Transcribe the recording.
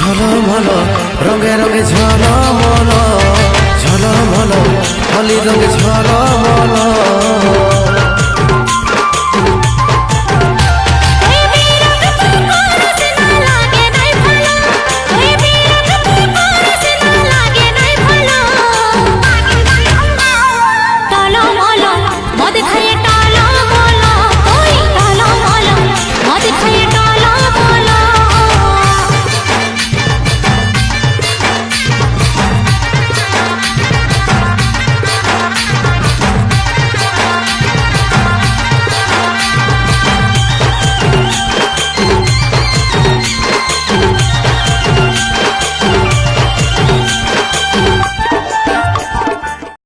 ঝলমল রঙে রঙে ঝলমল ঝলমল হলি রঙে ঝলমল।